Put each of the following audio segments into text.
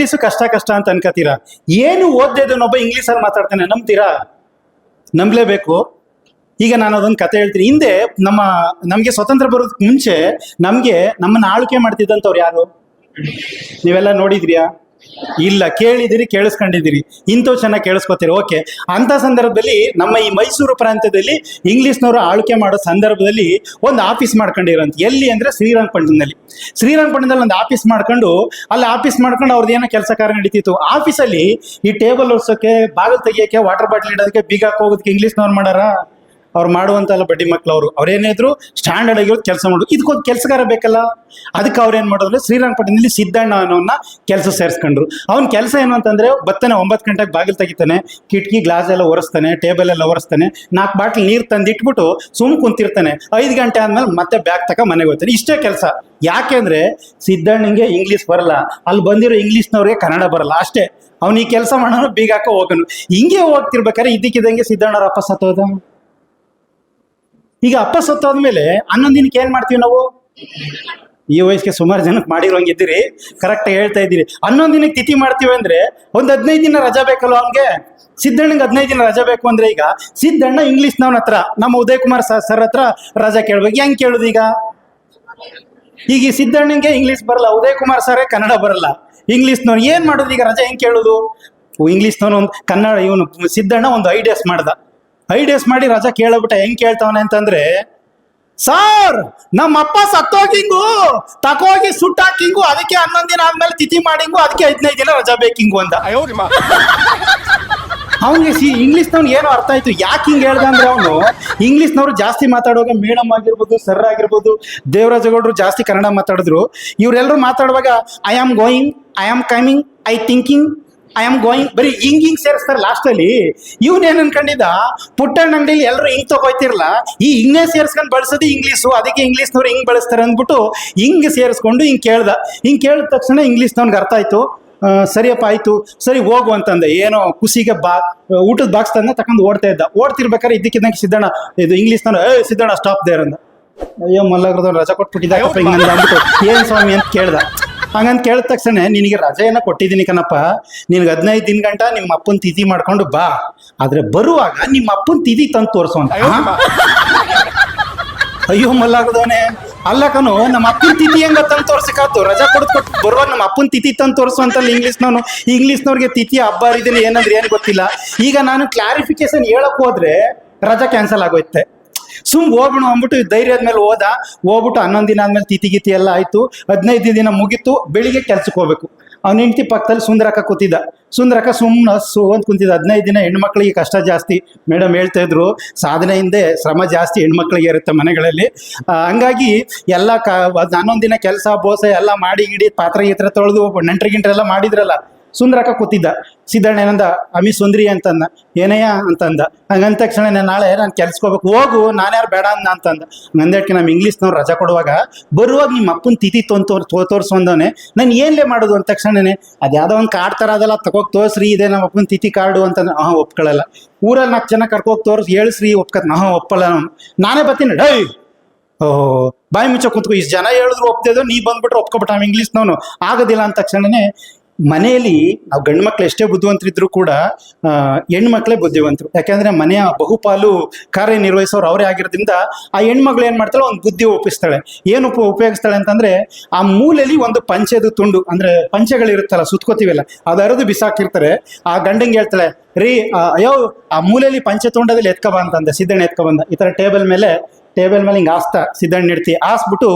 English ಕಷ್ಟ ಕಷ್ಟ ಅಂತ ಅನ್ಕೋತೀರಾ? ಏನು ಓದ್ದೇದನ್ನೊಬ್ಬ ಇಂಗ್ಲೀಷಲ್ಲಿ ಮಾತಾಡ್ತಾನೆ, ನಂಬ್ತೀರಾ? ನಂಬಲೇಬೇಕು. ಈಗ ನಾನು ಅದೊಂದು ಕತೆ ಹೇಳ್ತೀನಿ. ಹಿಂದೆ ನಮ್ಮ, ನಮಗೆ ಸ್ವತಂತ್ರ ಬರೋದಕ್ಕೆ ಮುಂಚೆ ನಮಗೆ ನಮ್ಮನ್ನ ಆಳ್ಕೆ ಮಾಡ್ತಿದ್ದಂಥವ್ರು ಯಾರು? ನೀವೆಲ್ಲ ನೋಡಿದ್ರಿಯಾ? ಇಲ್ಲ, ಕೇಳಿದಿರಿ ಕೇಳಿಸ್ಕೊಂಡಿದ್ದೀರಿ ಇಂಥವು ಚೆನ್ನಾಗಿ ಕೇಳಿಸ್ಕೊತೀರಿ. ಓಕೆ. ಅಂಥ ಸಂದರ್ಭದಲ್ಲಿ ನಮ್ಮ ಈ ಮೈಸೂರು ಪ್ರಾಂತ್ಯದಲ್ಲಿ ಇಂಗ್ಲಿಷ್ನವರು ಆಳ್ಕೆ ಮಾಡೋ ಸಂದರ್ಭದಲ್ಲಿ ಒಂದು ಆಫೀಸ್ ಮಾಡ್ಕೊಂಡಿರೋಂಥ, ಎಲ್ಲಿ ಅಂದರೆ ಶ್ರೀರಂಗಪಟ್ಟಣದಲ್ಲಿ. ಶ್ರೀರಂಗಪಟ್ಟಣದಲ್ಲಿ ಒಂದು ಆಫೀಸ್ ಮಾಡ್ಕೊಂಡು, ಅಲ್ಲಿ ಆಫೀಸ್ ಮಾಡ್ಕೊಂಡು ಅವ್ರದ್ದು ಏನೋ ಕೆಲಸ ಕಾರ್ಯ ನಡೀತಿತ್ತು. ಆಫೀಸಲ್ಲಿ ಈ ಟೇಬಲ್ ಒರ್ಸೋಕೆ, ಬಾಗಿಲು ತೆಗಿಯೋಕೆ ವಾಟರ್ ಬಾಟ್ಲ್ ಇಡೋದಕ್ಕೆ, ಬೀಗ ಹಾಕೋದಕ್ಕೆ ಇಂಗ್ಲೀಷ್ನವ್ರು ಮಾಡಾರ? ಅವ್ರು ಮಾಡುವಂತಲ್ಲ ಬಡ್ಡಿ ಮಕ್ಕಳು ಅವರು. ಅವ್ರೇನಿದ್ರು ಸ್ಟ್ಯಾಂಡರ್ಡ್ ಆಗಿರೋ ಕೆಲಸ ಮಾಡೋದು. ಇದಕ್ಕೊಂದು ಕೆಲಸಗಾರ ಬೇಕಲ್ಲ? ಅದಕ್ಕೆ ಅವ್ರು ಏನು ಮಾಡೋದ್ರೆ ಶ್ರೀರಂಗಪಟ್ಟಣದಲ್ಲಿ ಸಿದ್ದಣ್ಣ ಅನ್ನೋನ್ನ ಕೆಲಸ ಸೇರಿಸ್ಕೊಂಡ್ರು. ಅವ್ನ ಕೆಲಸ ಏನು ಅಂತಂದ್ರೆ ಬತ್ತನೆ ಒಂಬತ್ತು ಗಂಟೆಗೆ ಬಾಗಿಲು ತೆಗಿತಾನೆ, ಕಿಟಕಿ, ಗ್ಲಾಸ್ ಎಲ್ಲ ಒರೆಸ್ತಾನೆ ಟೇಬಲ್ ಎಲ್ಲ ಒರೆಸ್ತಾನೆ, ನಾಲ್ಕು ಬಾಟ್ಲ್ ನೀರು ತಂದಿಟ್ಬಿಟ್ಟು ಸುಮ್ ಕುಂತಿರ್ತಾನೆ. ಐದು ಗಂಟೆ ಆದ್ಮೇಲೆ ಮತ್ತೆ ಬ್ಯಾಗ್ ತಕ ಮನೆಗೆ ಹೋಗ್ತಾನೆ. ಇಷ್ಟೇ ಕೆಲಸ. ಯಾಕೆಂದ್ರೆ ಸಿದ್ದಣ್ಣಂಗೆ ಇಂಗ್ಲೀಷ್ ಬರಲ್ಲ. ಅಲ್ಲಿ ಬಂದಿರೋ ಇಂಗ್ಲೀಷ್ನವ್ರಿಗೆ ಕನ್ನಡ ಬರಲ್ಲ. ಅಷ್ಟೇ. ಅವ್ನು ಈ ಕೆಲಸ ಮಾಡೋನು ಬೀಗ ಹಾಕೋ ಹೋಗೋನು. ಹಿಂಗೆ ಹೋಗ್ತಿರ್ಬೇಕಾದ್ರೆ ಇದಕ್ಕಿದಂಗೆ ವಾಪಸ್ ಸತ್ತೋದ ಈಗ ಅಪ್ಪ ಸತ್ತೋದ್ಮೇಲೆ ಹನ್ನೊಂದು ದಿನಕ್ಕೆ ಏನ್ ಮಾಡ್ತೀವಿ ನಾವು? ಈ ವಯಸ್ಸಿಗೆ ಸುಮಾರು ಜನಕ್ಕೆ ಮಾಡಿರೋಂಗಿದ್ದೀರಿ ಕರೆಕ್ಟ್ ಹೇಳ್ತಾ ಇದ್ದೀರಿ. ಹನ್ನೊಂದು ದಿನಕ್ಕೆ ತಿಥಿ ಮಾಡ್ತೀವಿ ಅಂದ್ರೆ ಒಂದು ಹದಿನೈದು ದಿನ ರಜಾ ಬೇಕಲ್ವ ಅವ್ನಿಗೆ? ಸಿದ್ದಣ್ಣಗೆ ಹದಿನೈದು ದಿನ ರಜಾ ಬೇಕು ಅಂದ್ರೆ ಈಗ ಸಿದ್ದಣ್ಣ ಇಂಗ್ಲೀಷ್ನವನ ಹತ್ರ, ನಮ್ಮ ಉದಯ್ ಕುಮಾರ್ ಸರ್ ಹತ್ರ ರಜಾ ಕೇಳ್ಬೇಕು. ಹೆಂಗ್ ಕೇಳುದು ಈಗ? ಈಗ ಈ ಸಿದ್ದಣ್ಣಂಗೆ ಇಂಗ್ಲೀಷ್ ಬರಲ್ಲ ಉದಯ್ ಕುಮಾರ್ ಸರ್ ಕನ್ನಡ ಬರಲ್ಲ. ಇಂಗ್ಲೀಷ್ನವ್ರು ಏನ್ ಮಾಡೋದು ಈಗ ರಜಾ ಹೆಂಗ್ ಕೇಳೋದು? ಇಂಗ್ಲೀಷ್ನವನು ಒಂದು ಕನ್ನಡ, ಇವನು ಸಿದ್ದಣ್ಣ ಒಂದು ಐಡಿಯಾಸ್ ಮಾಡ್ದ. ಐಡಿಯಾಸ್ ಮಾಡಿ ರಜಾ ಕೇಳಬಿಟ್ಟ ಹೆಂಗ್ ಕೇಳ್ತಾವನೆ ಅಂತಂದ್ರೆ ಸಾರ್ ನಮ್ಮ ಅಪ್ಪ ಸತ್ತೋಗಿಂಗು ತಕೋಗಿ ಸುಟ್ಟಾಕಿಂಗು ಅದಕ್ಕೆ ಹನ್ನೊಂದು ದಿನ ಆದ್ಮೇಲೆ ತಿಥಿ ಮಾಡಿಂಗು ಅದಕ್ಕೆ ಹದಿನೈದು ದಿನ ರಜಾ ಬೇಕಿಂಗು ಅಂತ ಅವನಿಗೆ ಸಿ ಇಂಗ್ಲೀಷ್ನವ್ನು ಏನು ಅರ್ಥ ಆಯ್ತು. ಯಾಕೆ ಹಿಂಗೆ ಹೇಳ್ದ ಅಂದ್ರೆ ಅವನು ಇಂಗ್ಲೀಷ್ನವ್ರು ಜಾಸ್ತಿ ಮಾತಾಡುವಾಗ ಮೇಡಮ್ ಆಗಿರ್ಬೋದು ಸರ್ ಆಗಿರ್ಬೋದು ದೇವರಾಜಗೌಡರು ಜಾಸ್ತಿ ಕನ್ನಡ ಮಾತಾಡಿದ್ರು. ಇವರೆಲ್ಲರೂ ಮಾತಾಡುವಾಗ I am going I am coming I thinking I am going ಬರೀ ಹಿಂಗ್ ಹಿಂಗ್ ಸೇರಿಸ್ತಾರೆ ಲಾಸ್ಟಲ್ಲಿ ಇವನೇನು ಅನ್ಕೊಂಡಿದ್ದ? ಪುಟ್ಟಣ್ಣ ಅಂಗಡಿಲಿ ಎಲ್ಲರೂ ಹಿಂಗ್ ತಗೋತಿರ್ಲ ಈ ಹಿಂಗೆ ಸೇರಿಸ್ಕೊಂಡು ಬಳಸೋದು ಇಂಗ್ಲೀಷು, ಅದಕ್ಕೆ ಇಂಗ್ಲೀಷ್ನವ್ರು ಹಿಂಗ್ ಬಳಸ್ತಾರೆ ಅಂದ್ಬಿಟ್ಟು ಹಿಂಗೆ ಸೇರಿಸ್ಕೊಂಡು ಹಿಂಗೆ ಕೇಳ್ದ. ಹಿಂಗೆ ಕೇಳಿದ ತಕ್ಷಣ ಇಂಗ್ಲೀಷ್ನವ್ನಿಗೆ ಅರ್ಥ ಆಯ್ತು. ಸರಿಯಪ್ಪ, ಆಯ್ತು. ಸರಿ, ಹೋಗು ಅಂತಂದೆ. ಏನೋ ಖುಷಿಗೆ ಬಾ, ಊಟದ ಬಾಕ್ಸ್ ತಂದ ತಕೊಂಡು ಓಡ್ತಾ ಇದ್ದ. ಓಡ್ತಿರ್ಬೇಕಾದ್ರೆ ಇದಕ್ಕಿದ್ದಂಗೆ ಸಿದ್ದಣ್ಣ, ಇದು ಇಂಗ್ಲೀಷ್ನವ್ರು ಏ ಸಿದ್ದಣ್ಣ ಸ್ಟಾಪ್ ದೇರ್ ಅಂದ. ಅಯ್ಯೋ, ಮಲ್ಲಗ್ರದವ್ರು ರಜಾ ಅಂದ್ಬಿಟ್ಟು. ಏನ್ ಸ್ವಾಮಿ ಅಂತ ಕೇಳ್ದ. ಹಂಗಂತ ಕೇಳಿದ ತಕ್ಷಣ ನಿನಗೆ ರಜೆಯನ್ನ ಕೊಟ್ಟಿದ್ದೀನಿ ಕಣಪ್ಪ. ನಿನ್ಗೆ ಹದಿನೈದು ದಿನ ಗಂಟ ನಿಮ್ಮ ಅಪ್ಪನ ತಿಥಿ ಮಾಡ್ಕೊಂಡು ಬಾ. ಆದ್ರೆ ಬರುವಾಗ ನಿಮ್ಮ ಅಪ್ಪನ ತಿಥಿ ತಂದು ತೋರಿಸು ಅಂತ. ಅಯ್ಯೋ ಮಲ್ಲಾಗದವನೆ. ಅಲ್ಲ ಕಣು ನಮ್ಮ ಅಪ್ಪನ ತಿಥಿ ಹೆಂಗ ತಂದು ತೋರ್ಸಕ್ಕಾತು ರಜಾ ಕೊಡ್ದು ಕೊಟ್ಟು ಬರುವಾಗ ನಮ್ಮ ಅಪ್ಪನ ತಿಥಿ ತಂದು ತೋರಿಸು ಅಂತಲ್ಲ ಇಂಗ್ಲೀಷ್ನವನು. ಇಂಗ್ಲೀಷ್ನವ್ರಿಗೆ ತಿಥಿ ಹಬ್ಬ ಹರಿದಿನ ಏನಂದ್ರೆ ಏನು ಗೊತ್ತಿಲ್ಲ. ಈಗ ನಾನು ಕ್ಲಾರಿಫಿಕೇಶನ್ ಹೇಳಕ್ ಹೋದ್ರೆ ರಜಾ ಕ್ಯಾನ್ಸಲ್ ಆಗೋಯ್ತೆ. ಸುಮ್ ಹೋಗೋಣ ಅಂದ್ಬಿಟ್ಟು ಧೈರ್ಯದ ಮೇಲೆ ಹೋದ. ಹೋಗ್ಬಿಟ್ಟು ಹನ್ನೊಂದು ದಿನ ಆದ್ಮೇಲೆ ತಿಥಿ ಗೀತಿ ಎಲ್ಲ ಆಯ್ತು. ಹದಿನೈದು ದಿನ ಮುಗೀತು, ಬೆಳಿಗ್ಗೆ ಕೆಲ್ಸಕ್ಕೆ ಹೋಗ್ಬೇಕು. ಅವ್ನ ಹೆಂಡತಿ ಪಕ್ಕದಲ್ಲಿ ಸುಂದರಕ್ಕ ಕೂತಿದ್ದ. ಸುಂದರಕ್ಕ ಸುಮ್ಮನೆ ಸು ಅಂತ ಕುಂತಿದ್ದ. ಹದಿನೈದು ದಿನ ಹೆಣ್ಮಕ್ಳಿಗೆ ಕಷ್ಟ ಜಾಸ್ತಿ. ಮೇಡಮ್ ಹೇಳ್ತಾ ಇದ್ರು, ಸಾಧನೆ ಹಿಂದೆ ಶ್ರಮ ಜಾಸ್ತಿ ಹೆಣ್ಮಕ್ಳಿಗೆ ಇರುತ್ತೆ ಮನೆಗಳಲ್ಲಿ. ಹಂಗಾಗಿ ಎಲ್ಲ ಕ ಹನ್ನೊಂದು ದಿನ ಕೆಲಸ, ಬೋಸ ಎಲ್ಲ ಮಾಡಿ, ಗಿಡಿ, ಪಾತ್ರೆ, ಗೀತ್ರ ತೊಳೆದು ನೆಂಟ್ರಿ ಗಿಂಟ್ರೆಲ್ಲ ಮಾಡಿದ್ರಲ್ಲ. ಸುಂದರಕ್ಕ ಕೂತಿದ್ದ. ಸಿದ್ದಣ್ಣ ಏನಂದ, ಅಮಿ ಸುಂದ್ರಿ ಅಂತಂದ. ಏನಯ್ಯ? ಅಂತಂದ. ಹಂಗಂದ ತಕ್ಷಣ ನಾನು ನಾಳೆ ನಾನು ಕೆಲ್ಸ್ಕೋಬೇಕು ಹೋಗು ನಾನ್ಯಾರು ಬೇಡ ಅಂದ ಅಂತಂದ. ಹಂಗಂದಕ್ಕೆ ನಮ್ಮ ಇಂಗ್ಲೀಷ್ನವ್ರು ರಜಾ ಕೊಡುವಾಗ ಬರುವಾಗ ನಿಮ್ಮ ಅಪ್ಪನ ತಿಥಿ ತೊಂದು ತೋರ್ ತೋರಿಸು ಅಂದವನೆ ನಾನು ಏನ್ಲೇ ಮಾಡೋದು? ಅಂದ ತಕ್ಷಣನೇ, ಅದು ಒಂದು ಕಾರ್ಡ್ ತರ ಅದಲ್ಲ ತಗೋಗಿ ತೋರಿಸ್ರಿ, ಇದೆ ನಮ್ಮ ಅಪ್ಪನ ತಿಥಿ ಕಾರ್ಡು ಅಂತಂದ್ರೆ ಹಾಂ ಒಪ್ಕೊಳ್ಳಲ್ಲ ಊರಲ್ಲಿ ನಾಲ್ಕು ಜನ ಕರ್ಕೋಗಿ ತೋರಿಸಿ, ಹೇಳಿಸ್ರಿ, ಒಪ್ಕತ್. ನಾ ಒಪ್ಪಲ್ಲ ನಾನು. ಬರ್ತೀನಿ. ಡೈ! ಓಹೋ, ಬಾಯಿ ಮುಚ್ಚ ಕುತ್ಕೋ, ಇಷ್ಟು ಜನ ಹೇಳಿದ್ರು ಒಪ್ತಿದ್ರು ನೀ ಬಂದ್ಬಿಟ್ರೆ ಒಪ್ಕೊಬಿಟ್ಟ ಇಂಗ್ಲೀಷ್ನವನು ಆಗೋದಿಲ್ಲ ಅಂದ ತಕ್ಷಣನೇ ಮನೆಯಲ್ಲಿ ನಾವು ಗಂಡು ಮಕ್ಳು ಎಷ್ಟೇ ಬುದ್ಧಿವಂತರಿದ್ರು ಕೂಡ ಹೆಣ್ಮಕ್ಳೇ ಬುದ್ಧಿವಂತರು. ಯಾಕೆಂದ್ರೆ ಮನೆಯ ಬಹುಪಾಲು ಕಾರ್ಯನಿರ್ವಹಿಸೋರು ಅವರೇ ಆಗಿರೋದ್ರಿಂದ ಆ ಹೆಣ್ಮಗಳು ಏನು ಮಾಡ್ತಾಳೆ, ಒಂದು ಬುದ್ಧಿ ಒಪ್ಪಿಸ್ತಾಳೆ. ಏನು ಉಪ, ಉಪಯೋಗಿಸ್ತಾಳೆ ಅಂತಂದ್ರೆ, ಆ ಮೂಲೆಯಲ್ಲಿ ಒಂದು ಪಂಚೆದು ತುಂಡು, ಅಂದ್ರೆ ಪಂಚೆಗಳಿರುತ್ತಲ್ಲ, ಸುತ್ಕೋತೀವಲ್ಲ, ಅದು ಅರದು ಬಿಸಾಕಿರ್ತಾರೆ. ಆ ಗಂಡಂಗೆ ಹೇಳ್ತಾಳೆ, ರೀ ಅಯ್ಯೋ, ಆ ಮೂಲೆಯಲ್ಲಿ ಪಂಚೆ ತುಂಡದಲ್ಲಿ ಬಾ ಅಂತಂದೆ, ಸಿದ್ದಣ್ಣ ಎತ್ಕೊ ಬಂದ. ಈ ಥರ ಟೇಬಲ್ ಮೇಲೆ ಟೇಬಲ್ ಮೇಲೆ ಹಿಂಗೆ ಆಸ್ತಾ ಸಿದ್ದಣ್ಣ ಇಡ್ತೀವಿ ಆಸ್ಬಿಟ್ಟು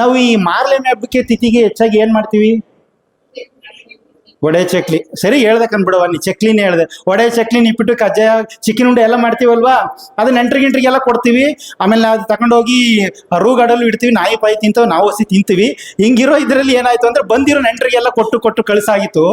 ನಾವು ಈ ಮಾರ್ಲೆಮೆ ಹಬ್ಬಕ್ಕೆ ತಿಥಿಗೆ ಹೆಚ್ಚಾಗಿ ಏನು ಮಾಡ್ತೀವಿ? ಒಡೆ ಚಕ್ಲಿ. ಸರಿ, ಹೇಳ್ದೆ ಕನ್ಬಿಡವ ನೀ ಚಕ್ಲಿನೇ ಹೇಳ್ದೆ. ಒಡೆ ಚಕ್ಲಿ ನಿಪ್ಪಿಟ್ಟು ಕಜ್ಜಾಯ ಚಿಕನ್ ಉಂಡೆ ಎಲ್ಲ ಮಾಡ್ತೀವಲ್ವಾ? ಅದು ನೆಂಟ್ರಿಗೆ ಗಿಂಟ್ರಿಗೆಲ್ಲ ಕೊಡ್ತೀವಿ. ಆಮೇಲೆ ಅದು ತಗೊಂಡೋಗಿ ರೂಗಡಲು ಇಡ್ತೀವಿ, ನಾಯಿ ಪಾಯಿ ತಿಂತವ್, ನಾವು ಹಸಿ ತಿಂತೀವಿ. ಹಿಂಗಿರೋ ಇದರಲ್ಲಿ ಏನಾಯ್ತು ಅಂದ್ರೆ ಬಂದಿರೋ ನೆಂಟ್ರಿಗೆಲ್ಲ ಕೊಟ್ಟು ಕೊಟ್ಟು ಕಳಿಸಾಗಿತ್ತು.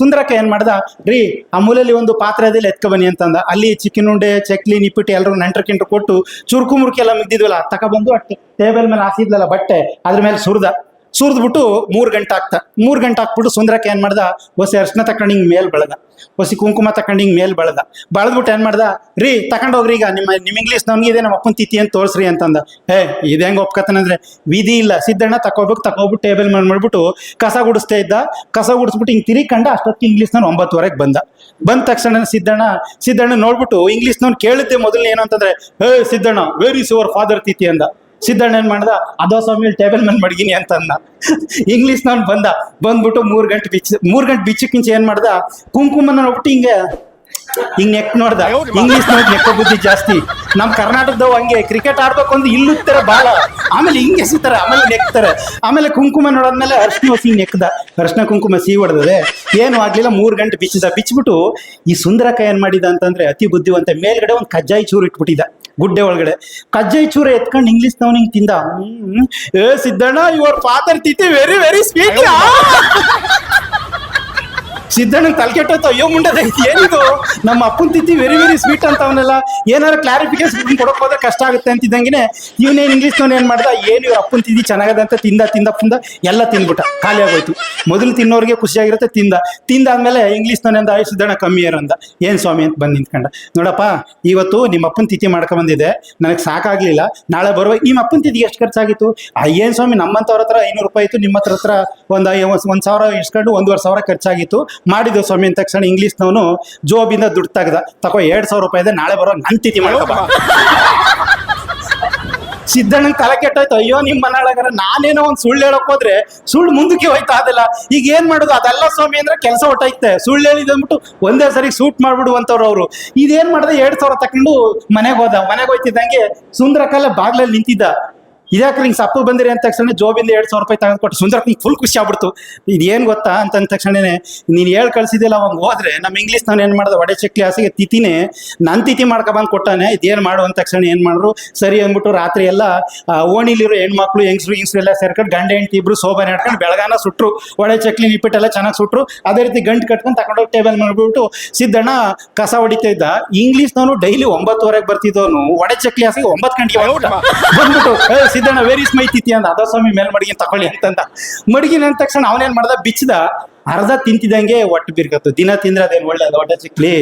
ಸುಂದರಕ್ಕ ಏನ್ ಮಾಡ್ದ, ರೀ, ಆ ಮೂಲೆಯಲ್ಲಿ ಒಂದು ಪಾತ್ರೆದಲ್ಲಿ ಎತ್ಕೊ ಬನ್ನಿ ಅಂತಂದ. ಅಲ್ಲಿ ಚಿಕನ್ ಉಂಡೆ, ಚಕ್ಲಿ, ನಿಪ್ಪಿಟ್ಟು ಎಲ್ಲರೂ ನೆಂಟ್ರ ಕಿಂಟ್ರು ಕೊಟ್ಟು ಚುರುಕು ಮುರುಕಿ ಎಲ್ಲ ಮುಗ್ದಿದ್ವಲ್ಲ ತಗೊಬಂದು ಟೇಬಲ್ ಮೇಲೆ ಹಾಸಿದ್ಲಲ್ಲ ಬಟ್ಟೆ, ಅದ್ರ ಮೇಲೆ ಸುರಿದ. ಸುರಿದ್ಬಿಟ್ಟು ಮೂರು ಗಂಟೆ ಹಾಕ್ತ ಮೂರು ಗಂಟೆ ಹಾಕ್ಬಿಟ್ಟು ಸುಂದರಕ್ಕೆ ಏನು ಮಾಡ್ದ? ಹೊಸ ಅರ್ಶನ ತಕೊಂಡು ಹಿಂಗೆ ಮೇಲ್ ಬೆಳೆದ. ಹೊಸಿ ಕುಂಕುಮ ತಕೊಂಡು ಹಿಂಗೆ ಮೇಲ್ ಬೆಳೆದ. ಬೆಳೆದ್ಬಿಟ್ಟು ಏನು ಮಾಡ್ದ? ರೀ ತಗೊಂಡೋಗ್ರಿ ಈಗ ನಿಮ್ಮ ನಿಮ್ಮ ಇಂಗ್ಲೀಷ್ ನಮಗಿದೆ ನಮ್ಮ ಅಪ್ಪನ ತಿಥಿ ಅಂತ ತೋರಿಸ್ರಿ ಅಂತಂದ. ಹೇ ಇದು ಹೆಂಗೆ ಒಪ್ಕತಾನಂದ್ರೆ ವಿಧಿ ಇಲ್ಲ. ಸಿದ್ದಣ್ಣ ತಗೋಬೇಕು ತಗೋಬಿಟ್ಟು ಟೇಬಲ್ ಮೇಲೆ ಮಾಡ್ಬಿಟ್ಟು ಕಸ ಗುಡಿಸ್ತಾ ಇದ್ದ. ಕಸ ಗುಡಿಸ್ಬಿಟ್ಟು ಹಿಂಗೆ ತಿರಿಕಂಡ ಅಷ್ಟೊತ್ತಿಗೆ ಇಂಗ್ಲೀಷ್ನವ್ನು ಒಂಬತ್ತುವರೆಗೆ ಬಂದ. ಬಂದ ತಕ್ಷಣ ಸಿದ್ದಣ್ಣ ಸಿದ್ದಣ್ಣ ನೋಡ್ಬಿಟ್ಟು ಇಂಗ್ಲೀಷ್ನವ್ನು ಕೇಳಿದ್ದೆ ಮೊದಲು ಏನು ಅಂತಂದ್ರೆ hey Siddanna where is your father ತಿಥಿ ಅಂದ. ಸಿದ್ದಣ್ಣ ಏನ್ ಮಾಡ್ದ? ಅದೋ ಸ್ವಾಮಿ ಟೇಬಲ್ ಮೇಲೆ ಮಡಗಿನಿ ಅಂತ ಅಂದ ಇಂಗ್ಲೀಷ್ ನಾನು ಬಂದ. ಬಂದ್ಬಿಟ್ಟು ಮೂರ್ ಗಂಟೆ ಬಿಚ್ಚ ಮೂರ್ ಗಂಟೆ ಬಿಚ್ಚಕ್ಕಿಂಚ ಏನ್ ಮಾಡ್ದ? ಕುಂಕುಮನ ಒಟ್ಟು ಹಿಂಗೆ. ಹಿಂಗ್ ನೆಕ್ ನೋಡ್ದ. ಇಂಗ್ಲೀಷ್ ನೋಡಿ ನೆಕ್ಕ ಬುದ್ಧಿ ಜಾಸ್ತಿ. ನಮ್ ಕರ್ನಾಟಕದವ್ ಹಂಗೆ ಕ್ರಿಕೆಟ್ ಆಡ್ಬೇಕು ಅಂದ್ರೆ ಇಲ್ಲುತ್ತಾರೆ ಬಾಳ. ಆಮೇಲೆ ಹಿಂಗೆ ಎಸಿತಾರೆ ಆಮೇಲೆ ನೆಕ್ತಾರೆ. ಆಮೇಲೆ ಕುಂಕುಮ ನೋಡಾದ್ಮೇಲೆ ಅರ್ಶಿನ ಹಿಂಗ್ ನೆಕ್ದ. ಅರ್ಶಿನ ಕುಂಕುಮ ಸಿಹಿ ಹೊಡೆದದೆ. ಏನು ಆಗ್ಲಿಲ್ಲ ಮೂರ್ ಗಂಟೆ ಬಿಚ್ಚಿದ. ಬಿಚ್ಚಿಬಿಟ್ಟು ಈ ಸುಂದರಕ ಏನ್ ಮಾಡಿದ ಅಂತಂದ್ರೆ ಅತಿ ಬುದ್ಧಿವಂತ ಮೇಲ್ಗಡೆ ಒಂದು ಕಜ್ಜಾಯಿ ಚೂರು ಇಟ್ಬಿಟ್ಟಿದ. ಗುಡ್ಡೆ ಒಳಗಡೆ. ಕಜ್ಜಾಯ ಚೂರ ಎತ್ಕೊಂಡು ಇಂಗ್ಲೀಷ್ ನವ್ ತಿಂದ. ಏ ಸಿದ್ದಣ್ಣ ಯುವರ್ ಫಾದರ್ ತಿಥಿ ವೆರಿ ವೆರಿ ಸ್ವೀಟ್ ಸಿದ್ದಣ್ಣ ತಲೆ ಕೆಟ್ಟೋಯ್ತು? ಅಯ್ಯೋ, ಮುಂಡೆ ಏನಿದು? ನಮ್ಮ ಅಪ್ಪನ ತಿತ್ತಿ ವೆರಿ ವೆರಿ ಸ್ವೀಟ್ ಅಂತ ಅವನೆಲ್ಲ ಏನಾರ ಕ್ಲಾರಿಫಿಕೇಶನ್ ಕೊಡಕ್ ಹೋದ್ರೆ ಕಷ್ಟ ಆಗುತ್ತೆ ಅಂತಿದ್ದಂಗೆ ಇವನೇನು ಇಂಗ್ಲೀಷ್ನವ್ನು ಏನು ಮಾಡ್ದ? ಏನು ಇವ್ರ ಅಪ್ಪನ ತಿದ್ದಿ ಚೆನ್ನಾಗದೆ ಅಂತ ತಿಂದ ತಿಂದ, ಪುಂದ ಎಲ್ಲ ತಿಂದ್ಬಿಟ್ಟ. ಖಾಲಿ ಆಗೋಯ್ತು. ಮೊದಲು ತಿನ್ನೋರಿಗೆ ಖುಷಿಯಾಗಿರುತ್ತೆ, ತಿಂದ. ತಿಂದಾದ್ಮೇಲೆ ಇಂಗ್ಲೀಷ್ನವನಿಂದ ಆಯ್ ಸಿದ್ದಣ್ಣ, ಕಮ್ಮಿ ಅಂದ? ಏನ್ ಸ್ವಾಮಿ? ಅಂತ ಬಂದು ನಿಂತ್ಕೊಂಡ. ನೋಡಪ್ಪ, ಇವತ್ತು ನಿಮ್ಮ ಅಪ್ಪನ ತಿಥಿ ಬಂದಿದೆ ನನಗೆ ಸಾಕಾಗ್ಲಿಲ್ಲ. ನಾಳೆ ಬರುವ ನಿಮ್ಮ ಅಪ್ಪನ ತಿಥಿಗೆ ಎಷ್ಟು ಖರ್ಚಾಗಿತ್ತು? ಆ, ಏನ್ ಸ್ವಾಮಿ? ನಮ್ಮಂತವ್ರ ಹತ್ರ ಐನೂರು ರೂಪಾಯಿ ಇತ್ತು. ನಿಮ್ಮ ಹತ್ರ ಹತ್ರ ಒಂದು ಒಂದ್ ಸಾವಿರ ಇಸ್ಕೊಂಡು ಒಂದೂವರೆ ಸಾವಿರ ಖರ್ಚಾಗಿತ್ತು. ಮಾಡಿದ್ದು ಸ್ವಾಮಿ ಅಂದ ತಕ್ಷಣ ಇಂಗ್ಲೀಷ್ನವನು ಜೋಬಿಂದ ದುಡ್ಡು ತೆಗ್ದ. ತಗೋ ಎರಡ್ ಸಾವಿರ ರೂಪಾಯಿ ಇದೆ, ನಾಳೆ ಬರೋ ನನ್ ತಿಥಿ ಮಾಡ್ಕೊ ಸಿದ್ದಣ್ಣ ತಲೆ ಕೆಟ್ಟೋಯ್ತು. ಅಯ್ಯೋ ನಿಮ್ಮ ಮನೆಯೊಳಗಾರ ನಾನೇನೋ ಒಂದು ಸುಳ್ಳು ಹೇಳಕ್ ಹೋದ್ರೆ ಸುಳ್ಳು ಮುಂದಕ್ಕೆ ಹೋಯ್ತಾ ಅದಲ್ಲ. ಈಗ ಏನ್ ಮಾಡುದು? ಅದೆಲ್ಲ ಸ್ವಾಮಿ ಅಂದ್ರೆ ಕೆಲಸ ಹೊಟ್ಟೈತೆ ಸುಳ್ಳು ಹೇಳಿದ್ ಅಂದ್ಬಿಟ್ಟು ಒಂದೇ ಸರಿ ಸೂಟ್ ಮಾಡ್ಬಿಡುವಂತವ್ರು ಅವರು. ಇದೇನ್ ಮಾಡ್ದೆ? ಎರಡ್ ಸಾವಿರ ತಕೊಂಡು ಮನೆಗೆ ಹೋದ. ಮನೆಗೆ ಹೋಯ್ತಿದ್ದಂಗೆ ಸುಂದರಕಾಲ ಬಾಗ್ಲಲ್ಲಿ ನಿಂತಿದ್ದ. ಇದ್ಯಾಕ್ರಿ ಹಿಂಗ್ ಸಪ್ಪು ಬಂದಿರಿ ಅಂದ ತಕ್ಷಣ ಜೋಬಿಂದ ಎರಡು ಸಾವಿರ ರೂಪಾಯಿ ತಗೊಂಡ್ಕೊಟ್ಟು ನಿಂಗೆ ಫುಲ್ ಖುಷಿ ಆಗ್ಬಿಡ್ತು. ಏನ್ ಗೊತ್ತಾ ಅಂತ ಅಂದ ತಕ್ಷಣನೇ ನೀನು ಹೇಳ್ ಕಳ್ಸಿದಿಲ್ಲ ಅವಂಗೆ ಹೋದ್ರೆ ನಮ್ಮ ಇಂಗ್ಲೀಷ್ ನಾನು ಏನು ಮಾಡಿದೆ ಒಡೆ ಚಕ್ಲಿ ಹಾಸಿಗೆ ತಿಥಿನೇ ನನ್ ತಿತಿ ಮಾಡ್ಕೊಬಂದು ಕೊಟ್ಟಾನೆ ಇದೇನು ಮಾಡು ಅಂದ ತಕ್ಷಣ ಏನ್ ಮಾಡ್ರು? ಸರಿ ಅಂದ್ಬಿಟ್ಟು ರಾತ್ರಿ ಎಲ್ಲ ಓಣಿಲಿರೋ ಹೆಣ್ಮಕ್ಳು ಹೆಂಗ್ಸ್ರು ಹೆಂಗ್ಸ್ರು ಎಲ್ಲ ಸೇರ್ಕೊಂಡು ಗಂಡ, ಹೆಂಡತಿ ಇಬ್ರು ಸೋಬಾನೆ ಹಾಡ್ಕೊಂಡು ಬೆಳಗಾನ ಸುಟ್ರು. ಒಡೆ ಚಕ್ಲಿ, ನಿಪ್ಪಿಟ್ಟೆಲ್ಲ ಚೆನ್ನಾಗಿ ಸುಟ್ರು. ಅದೇ ರೀತಿ ಗಂಟು ಕಟ್ಕೊಂಡು ತಗೊಂಡೋಗಿ ಟೇಬಲ್ ಮಾಡ್ಬಿಟ್ಟು ಸಿದ್ದಣ್ಣ ಕಸ ಹೊಡಿತಾ ಇದ್ದ. ಇಂಗ್ಲೀಷ್ನವನು ಡೈಲಿ ಒಂಬತ್ತುವರೆಗೆ ಬರ್ತಿದ್ದವನು ಒಡೆ ಚಕ್ಲಿ ಹಾಸಿಗೆ ಒಂಬತ್ತು ಗಂಟೆಗೆ ಬಂದ್ಬಿಟ್ಟ. ಬಂದ್ಬಿಟ್ಟು ವೇರ್ ಇಸ್ ಮೈ ತಿಥಿ ಅಂದ. ಅದ ಸ್ವಾಮಿ ಮೇಲ್ ಮಡಗಿನ ತಗೊಳ್ಳಿ ಅಂತಂದ. ಮಡಗಿನ ಅಂದ ತಕ್ಷಣ ಅವನೇನ್ ಮಾಡ್ದ? ಬಿಚ್ಚದ. ಅರ್ಧ ತಿಂತಿದಂಗೆ ಹೊಟ್ಟೆ ಬಿರ್ಕತ್ತು. ದಿನ ತಿಂದ್ರೆ ಅದೇನು ಒಳ್ಳೇದು ಹೊಟ್ಟೆ ಚಿಕ್ಲಿ.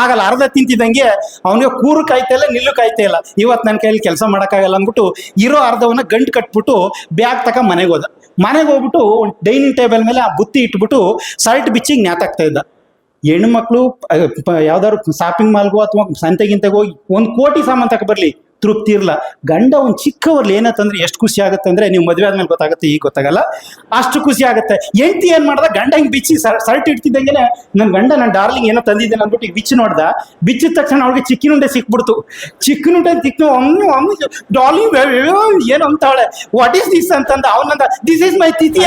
ಆಗಲ್ಲ, ಅರ್ಧ ತಿಂತಿದಂಗೆ ಅವನಿಗೆ ಕೂರು ಕಾಯ್ತಾ ಇಲ್ಲ, ನಿಲ್ಲು ಕಾಯ್ತಾ ಇಲ್ಲ. ಇವತ್ತು ನನ್ನ ಕೈಯಲ್ಲಿ ಕೆಲಸ ಮಾಡೋಕ್ಕಾಗಲ್ಲ ಅಂದ್ಬಿಟ್ಟು ಇರೋ ಅರ್ಧವನ್ನ ಗಂಟು ಕಟ್ಬಿಟ್ಟು ಬ್ಯಾಗ್ ತಕ ಮನೆಗೆ ಹೋದ. ಮನೆಗೆ ಹೋಗ್ಬಿಟ್ಟು ಡೈನಿಂಗ್ ಟೇಬಲ್ ಮೇಲೆ ಆ ಬುತ್ತಿ ಇಟ್ಬಿಟ್ಟು ಸಲ್ಟ್ ಬಿಚ್ಚಿ ಜ್ಞಾತಾಗ್ತಾ ಇದ್ದ. ಹೆಣ್ಮಕ್ಳು ಯಾವ್ದಾದ್ರು ಶಾಪಿಂಗ್ ಮಾಲ್ಗೋ ಅಥವಾ ಸಂತೆಗಿಂತೆಗೋ ಒಂದು ಕೋಟಿ ಸಾಮಾನು ತಕ ಬರ್ಲಿ. ತೃಪ್ತಿ ಇರಲ್ಲ ಗಂಡ ಒಂದು ಚಿಕ್ಕವ್ರಲ್ಲಿ ಏನಂತಂದ್ರೆ ಎಷ್ಟು ಖುಷಿ ಆಗುತ್ತೆ ಅಂದ್ರೆ ನೀವು ಮದುವೆ ಆದ್ಮೇಲೆ ಗೊತ್ತಾಗುತ್ತೆ ಈಗ ಗೊತ್ತಾಗಲ್ಲ. ಅಷ್ಟು ಖುಷಿ ಆಗುತ್ತೆ. ಎಂಟಿ ಏನು ಮಾಡ್ದ? ಗಂಡ ಹಿಂಗೆ ಬಿಚ್ಚಿ ಸರ್ಟ್ ಇಡ್ತಿದ್ದಂಗೆ ನನ್ನ ಗಂಡ ನನ್ನ ಡಾರ್ಲಿಂಗ್ ಏನೋ ತಂದಿದ್ದೇನೆ ಅಂದ್ಬಿಟ್ಟು ಈಗ ಬಿಚ್ಚಿ ನೋಡ್ದ. ಬಿಚ್ಚಿದ ತಕ್ಷಣ ಅವಳಿಗೆ ಚಿಕ್ಕಿನುಂಡೆ ಸಿಕ್ಬಿಡ್ತು. ಚಿಕ್ಕಿನುಂಡೆ ತಿಕ್ಕು ಅಮ್ಮು ಅಮ್ಮ ಡಾರ್ಲಿಂಗ್ ಏನು ಅಂತಾಳೆ. ವಾಟ್ ಈಸ್ ದಿಸ್ ಅಂತಂದ. ಅವನಂದ ದಿಸ್ ಇಸ್ ಮೈ ತಿಥಿ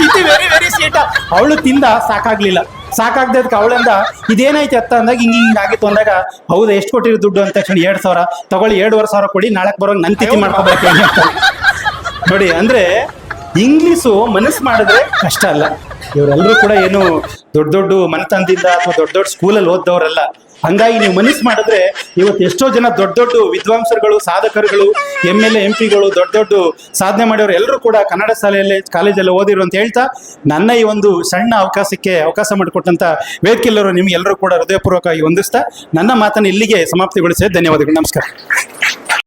ತಿಥಿ ವೆರಿ ವೆರಿ ಸ್ವೀಟ್ ಅವಳು ತಿಂದ ಸಾಕಾಗ್ಲಿಲ್ಲ. ಸಾಕಾಗ್ದೆ ಅದಕ್ಕೆ ಅವಳಿಂದ ಇದೇನೈತೆ ಅತ್ತ ಅಂದಾಗ ಹಿಂಗೆ ಹಿಂಗ ಆಗಿತ್ತು ಅಂದಾಗ ಹೌದಾ ಎಷ್ಟು ಕೊಟ್ಟಿರೋ ದುಡ್ಡು ಅಂತ ತಕ್ಷಣ ಎರಡು ಸಾವಿರ ತಗೊಳ್ಳಿ ಎರಡುವರೆ ಸಾವಿರ ಕೊಡಿ ನಾಳೆ ಬರೋ ನನ್ ತಿಥಿ ಮಾಡ್ಕೋಬೇಕು ಅಂತ. ನೋಡಿ ಅಂದ್ರೆ ಇಂಗ್ಲೀಷು ಮನಸ್ಸು ಮಾಡಿದ್ರೆ ಕಷ್ಟ ಅಲ್ಲ. ಇವರೆಲ್ಲರೂ ಕೂಡ ಏನು ದೊಡ್ಡ ದೊಡ್ಡ ಮನೆತನದಿಂದ ಅಥವಾ ದೊಡ್ಡ ದೊಡ್ಡ ಸ್ಕೂಲಲ್ಲಿ ಓದ್ದವರಲ್ಲ ಹಂಗಾಗಿ ನೀವು ಮನಸ್ಸು ಮಾಡಿದ್ರೆ ಇವತ್ತು ಎಷ್ಟೋ ಜನ ದೊಡ್ಡ ದೊಡ್ಡ ವಿದ್ವಾಂಸರುಗಳು, ಸಾಧಕರುಗಳು ಎಂ ಎಲ್ ಎ ಎಂ ಪಿಗಳು ದೊಡ್ಡ ದೊಡ್ಡ ಸಾಧನೆ ಮಾಡಿರೋರು ಎಲ್ಲರೂ ಕೂಡ ಕನ್ನಡ ಶಾಲೆಯಲ್ಲಿ ಕಾಲೇಜಲ್ಲಿ ಓದಿರು ಅಂತ ಹೇಳ್ತಾ ನನ್ನ ಈ ಒಂದು ಸಣ್ಣ ಅವಕಾಶಕ್ಕೆ ಅವಕಾಶ ಮಾಡಿಕೊಟ್ಟಂತ ವೇದಿಕೆಲ್ಲರೂ ನಿಮ್ಗೆ ಎಲ್ಲರೂ ಕೂಡ ಹೃದಯಪೂರ್ವಕವಾಗಿ ಹೊಂದಿಸ್ತಾ ನನ್ನ ಮಾತನ್ನು ಇಲ್ಲಿಗೆ ಸಮಾಪ್ತಿಗೊಳಿಸಿದೆ. ಧನ್ಯವಾದಗಳು. ನಮಸ್ಕಾರ.